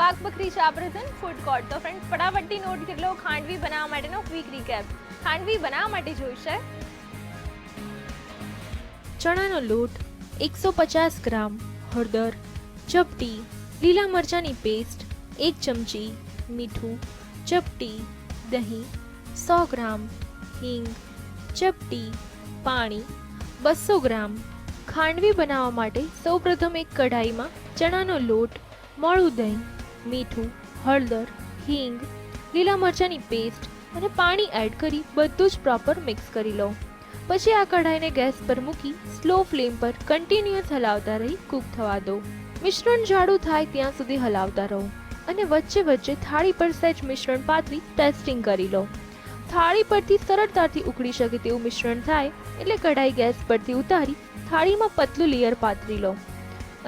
Wagh Bakri Cha present food court તો friend ફટાફટથી note કરી લો ખાંડવી બનાવવા માટેનો ક્વિક રીકેપ ખાંડવી બનાવવા માટે જોઈશે. ચણાનો લોટ, એકસો પચાસ ગ્રામ હળદર, ચપટી, લીલા મરચાંની પેસ્ટ એક ચમચી મીઠું, ચપટી દહીં, સો ગ્રામ હિંગ, ચપટી પાણી, બસો ગ્રામ ખાંડવી બનાવવા માટે સૌપ્રથમ એક કઢાઈમાં ચણાનો લોટ, મોળું દહીં મીઠું, હળદર, હિંગ, લીલા મરચાંની પેસ્ટ અને પાણી એડ કરી બધું જ પ્રોપર મિક્સ કરી લો. પછી આ કઢાઈને ગેસ પર મૂકી સ્લો ફ્લેમ પર કન્ટિન્યુઅસ હલાવતા રહી કૂક થવા દો. મિશ્રણ જાડું થાય ત્યાં સુધી હલાવતા રહો અને વચ્ચે વચ્ચે થાળી પર સહેજ મિશ્રણ પાથરી ટેસ્ટિંગ કરી લો. થાળી પરથી સરળતાથી ઉકળી શકે તેવું મિશ્રણ થાય એટલે કઢાઈ ગેસ પરથી ઉતારી થાળીમાં પતલું લેયર પાથરી લો.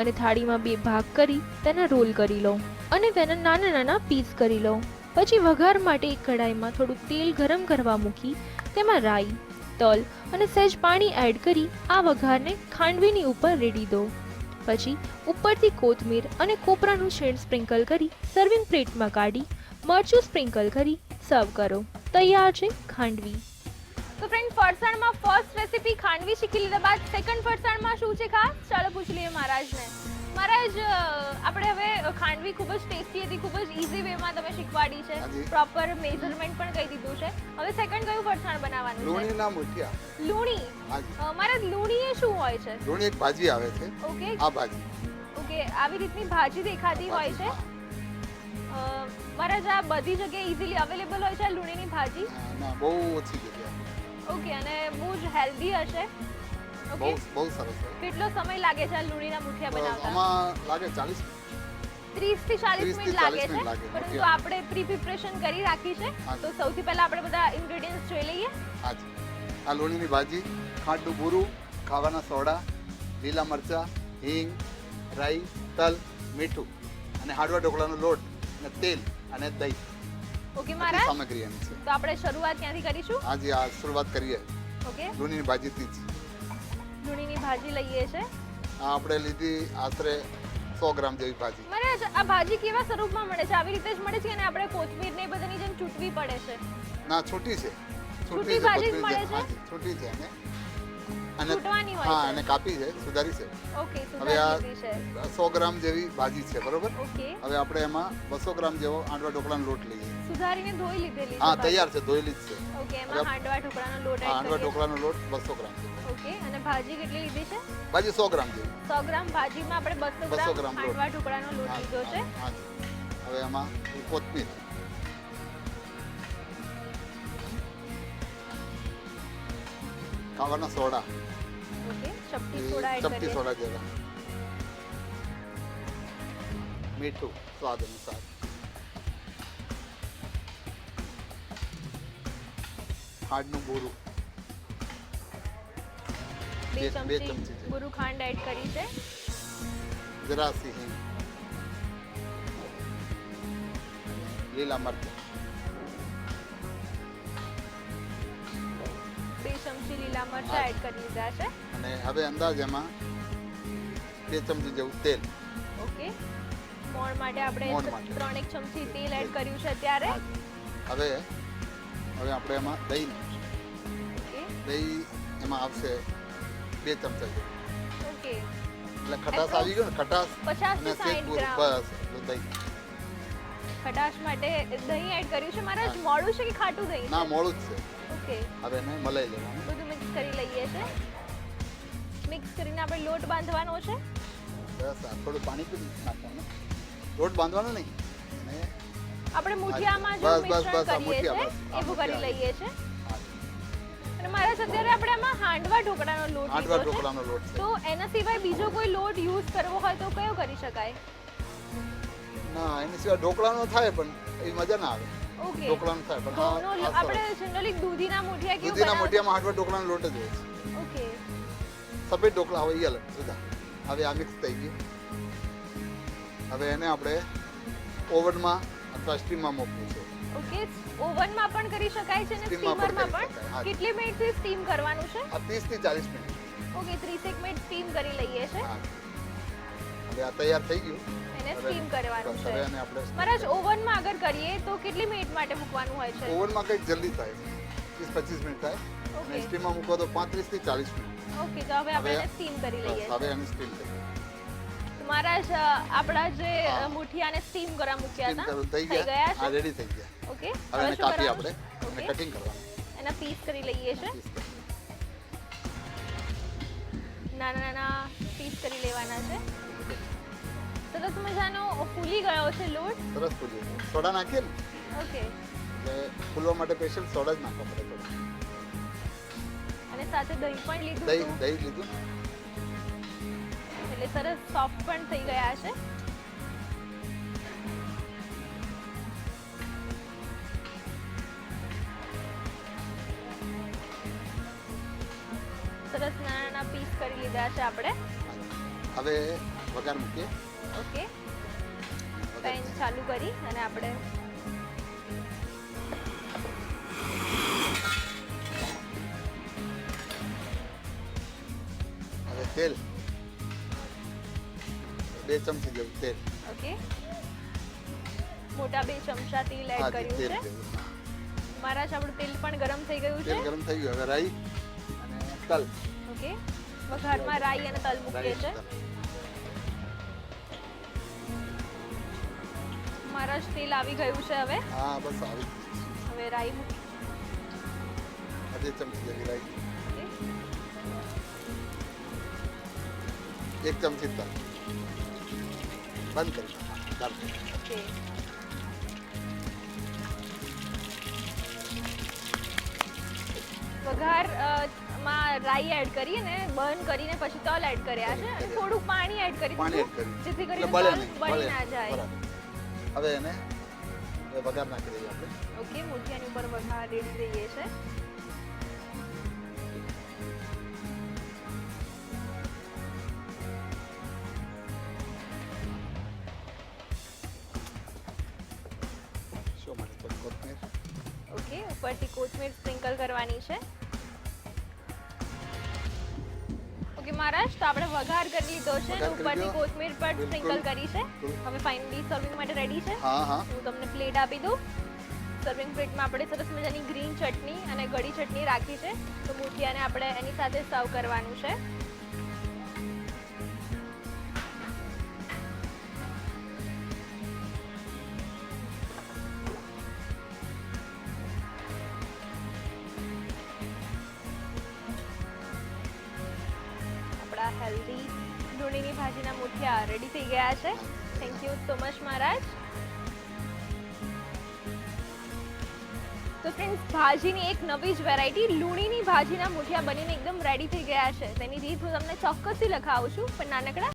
અને થાળીમાં બે ભાગ કરી તેના રોલ કરી લો અને તેના નાના નાના પીસ કરી લો પછી વઘાર માટે એક કઢાઈમાં થોડું તેલ ગરમ કરવા મૂકી તેમાં રાઈ, તલ અને સહેજ પાણી એડ કરી આ વઘારને ખાંડવીની ઉપર રેડી દો પછી ઉપરથી કોથમીર અને કોપરાનું શેડ સ્પ્રિંકલ કરી સર્વિંગ પ્લેટમાં કાઢી, મરચું સ્પ્રિંકલ કરી સર્વ કરો. તૈયાર છે ખાંડવી. તો ફ્રેન્ડ ફરસાણમાં ફર્સ્ટ રેસીપી ખાંડવી શીખી લીધા બાદ સેકન્ડ ફરસાણમાં શું છે ખાસ? ચાલો પૂછી લઈએ મહારાજને. મહારાજ આપણે હવે ખાંડવી ખૂબ જ ટેસ્ટી હતી ખૂબ જ ઇઝી વેમાં તમે શીખવાડી છે. પ્રોપર મેઝરમેન્ટ પણ કહી દીધું છે. હવે સેકન્ડ કયું ફરસાણ બનાવવાનું છે? લુણીના મુઠિયા. લૂણી? મહારાજ લૂણી એ શું હોય છે? લુણી એક ભાજી આવે છે. ઓકે. આ ભાજી. ઓકે આવી રીતની ભાજી દેખાતી હોય છે. મહારાજ આ બધી જગ્યાએ ઇઝીલી અવેલેબલ હોય છે લૂણીની ભાજી? ના બહુ ઓછી જગ્યા ઓકે અને બહુ જ હેલ્ધી હશે બહુ બહુ સરસ કેટલો સમય લાગે છે આ લૂણીના મુઠિયા બનાવતા? આમાં લાગે ચાલીસ 30 થી 40 30 મિનિટ લાગે છે. પરંતુ આપણે પ્રી પ્રિપરેશન કરી રાખી છે. તો સૌથી પહેલા આપણે બધા ઇન્ગ્રેડિયન્ટ્સ જોઈ લઈએ. આ લોણીની ભાજી ખાટું ભૂરું ખાવાના સોડા લીલા મરચાં હિંગ રાઈ તલ મીઠું અને હાડવા ઢોકળાનો લોટ અને તેલ અને દહીં. ઓકે મારા મહારાજ? સામગ્રી એની છે. તો આપણે શરૂઆત ક્યાંથી કરીશું? આજે આ શરૂઆત કરીએ. ઓકે. લુણીની ભાજીથી જ. લુણીની ભાજી લઈએ છે. આ આપણે લીધી આશરે સો ગ્રામ જેવી ભાજી. મહારાજ આ ભાજી કેવા સ્વરૂપમાં મળે છે? આવી રીતે જ મળે છે અને આપણે કોથમીર ને બધાની જેમ ચૂંટવી પડે છે? ના છૂટી છે. છૂટી ભાજી મળે છે. છૂટી છે અને અને હા અને કાપી છે સુધારી છે. ઓકે હવે આ સુધારી દીધી છે. સો ગ્રામ જેવી ભાજી છે બરોબર? ઓકે. હવે આપણે એમાં બસો ગ્રામ જેવો આંડવા ઢોકળાનો લોટ લઈએ. સુધારીને ધોઈ લીધેલી હા તૈયાર છે ધોયેલી જ છે. ઓકે એમાં હાંડવા ઢોકળાનો લોટ હા કરીએ. ઢોકળાનો લોટ 200 ગ્રામ ઓકે અને ભાજી કેટલી લીધી છે? ભાજી સો ગ્રામ જેવી. 100 ગ્રામ ભાજીમાં આપણે 200 200 ગ્રામ હાંડવા ઢોકળાનો લોટ લીધો છે. હવે એમાં કોથમીર. ખાવાના સોડા. ઓકે ચપટી સોડા એડ ચપટી સોડા જેવા. મીઠું સ્વાદ અનુસાર. ખાંડનું બોરું. બે ચમચી બોરું ખાંડ એડ કરી છે. જરાસી હિંગ. લીલા મરચાં. બે ચમચી લીલા મરચાં એડ કરી દીધા છે. અને હવે અંદાજ એમાં બે ચમચી જેવું તેલ. ઓકે. મોણ માટે આપણે ત્રણ એક ચમચી તેલ એડ કર્યું છે ત્યારે હવે હવે આપણે એમાં દહીં દહીં એમાં આવશે બે ચમચા એટલે ખટાશ આવી ગયો ને ખટાશ 50 અને થી સેજ 60 પૂરું ગ્રામ. બસ દહીં. ખટાશ માટે દહીં એડ કર્યું છે. મારા. મોડું છે કે ખાટું દહીં ના મોડું જ છે. ઓકે. હવે એને મલાઈ લેવાનું. બધું મિક્સ કરી લઈએ છે. મિક્સ કરીને આપણે લોટ બાંધવાનો છે. બસ થોડું પાણી પી નાખવાનું. લોટ બાંધવાનો નહીં. અને આપણે મુઠિયામાં જો મિશ્રણ કરીએ છે એવું કરી લઈએ છે. હા, અને મારા અત્યારે આપણે આમાં હાંડવા ઢોકળાનો લોટ આંટવા ઢોકળાનો લોટ છે. તો એના સિવાય બીજો કોઈ લોટ યુઝ કરવો હોય તો કયો કરી શકાય? ના એની સિવાય ઢોકળાનો થાય પણ એ મજા ના આવે. ઓકે. ઢોકળાનો થાય પણ. આપણે જનરલી દૂધીના મુઠિયા કેવું દૂધીના બનાવતા? હાંડવા ઢોકળાનો લોટ જ હોય છે. ઓકે. સફેદ ઢોકળા હોય એ અલગ જુદા હવે આ મિક્સ થઈ ગયું. હવે એને આપણે ઓવનમાં અથવા સ્ટીમમાં મૂકવું છે. ઓકે ઓવનમાં પણ કરી શકાય છે અને સ્ટીમરમાં પણ. કેટલી મિનિટથી સ્ટીમ કરવાનું છે? આ ત્રીસથી ચાલીસ મિનિટ. ઓકે 30 મિનિટ સ્ટીમ કરી લઈએ છે. હવે આ તૈયાર થઈ ગયું. એને સ્ટીમ કરવાનું છે. મહારાજ ઓવનમાં અગર કરીએ તો કેટલી મિનિટ માટે મૂકવાનું હોય છે? ઓવનમાં કંઈક જલ્દી થાય. ત્રીસ પચીસ મિનિટ થાય. અને ઓકે સ્ટીમમાં મૂકો તો પાંત્રીસથી ચાલીસ મિનિટ. ઓકે તો હવે આપણે એને સ્ટીમ કરી લઈએ હવે આને સ્ટીમ કરીએ. તો મહારાજ આપણા જે. મુઠિયાને સ્ટીમ કરવા મૂક્યા હતા. થઈ ગયા? છે? આ રેડી થઈ ગયા. ઓકે હવે એને કાપી આપણે. અને કટિંગ કરવાનું. એના પીસ કરી લઈએ છે. નાના નાના પીસ કરી લેવાના છે. સરસ મજાનો ફૂલી ગયો છે લોટ. સરસ ફૂલી ગયો. સોડા નાખીએ ને? ઓકે. એટલે ફૂલવા માટે સ્પેશિયલ સોડા જ નાખવા પડે અને સાથે દહીં પણ લીધું દહીં દહીં લીધું. એટલે સરસ સોફ્ટ પણ થઈ ગયા છે. સરસ નાના નાના પીસ કરી લીધા છે આપણે. હવે વઘાર મૂકીએ. ઓકે. પેન ચાલુ કરી અને આપણે હવે તેલ. બે ચમચી જેવું તેલ. ઓકે. મોટા બે ચમચા તેલ એડ કર્યું છે. મારા આપણું તેલ પણ ગરમ થઈ ગયું તેલ છે. ગરમ થઈ ગયું હવે રાઈ અને તલ. ઓકે. વઘારમાં રાઈ અને તલ મૂકીએ છે. જ તેલ આવી ગયું છે હવે. હા બસ આવી. હવે રાઈ મૂકી. અડધી ચમચી જેવી રાઈ. એક ચમચી તલ. બંધ કરી નાખવાનું. વઘારમાં રાઈ એડ કરી ને બર્ન કરીને પછી તલ એડ કર્યા છે અને થોડું પાણી એડ કરી પાણી એડ કર્યું. જેથી કરીને બળે બળી ના જાય. હવે એને વઘાર નાખી દઈએ આપણે. ઓકે મૂઠિયાની ઉપર વઘાર રેડી દઈએ છે. ઉપરથી કોથમીર સ્પ્રિંકલ કરવાની છે. ઓકે મહારાજ તો આપણે વઘાર કરી લીધો છે અને ઉપરથી કોથમીર પણ સ્પ્રિંકલ કરી છે. હવે ફાઇનલી સર્વિંગ માટે રેડી છે. હા હા. હું તમને પ્લેટ આપી દઉં. સર્વિંગ પ્લેટમાં આપણે સરસ મજાની ગ્રીન ચટણી અને ગળી ચટણી રાખી છે. તો મૂઠિયાને આપણે એની સાથે સર્વ કરવાનું છે. ડુંડીની ભાજીના મુઠિયા રેડી થઈ ગયા છે. Thank you so much Maharaj. તો ફ્રેન્ડ્સ ભાજીની એક નવી જ વેરાયટી લૂણીની ભાજીના મુઠિયા બનીને એકદમ રેડી થઈ ગયા છે. તેની રીત હું તમને ચોક્કસથી લખાવું છું, પણ નાનકડા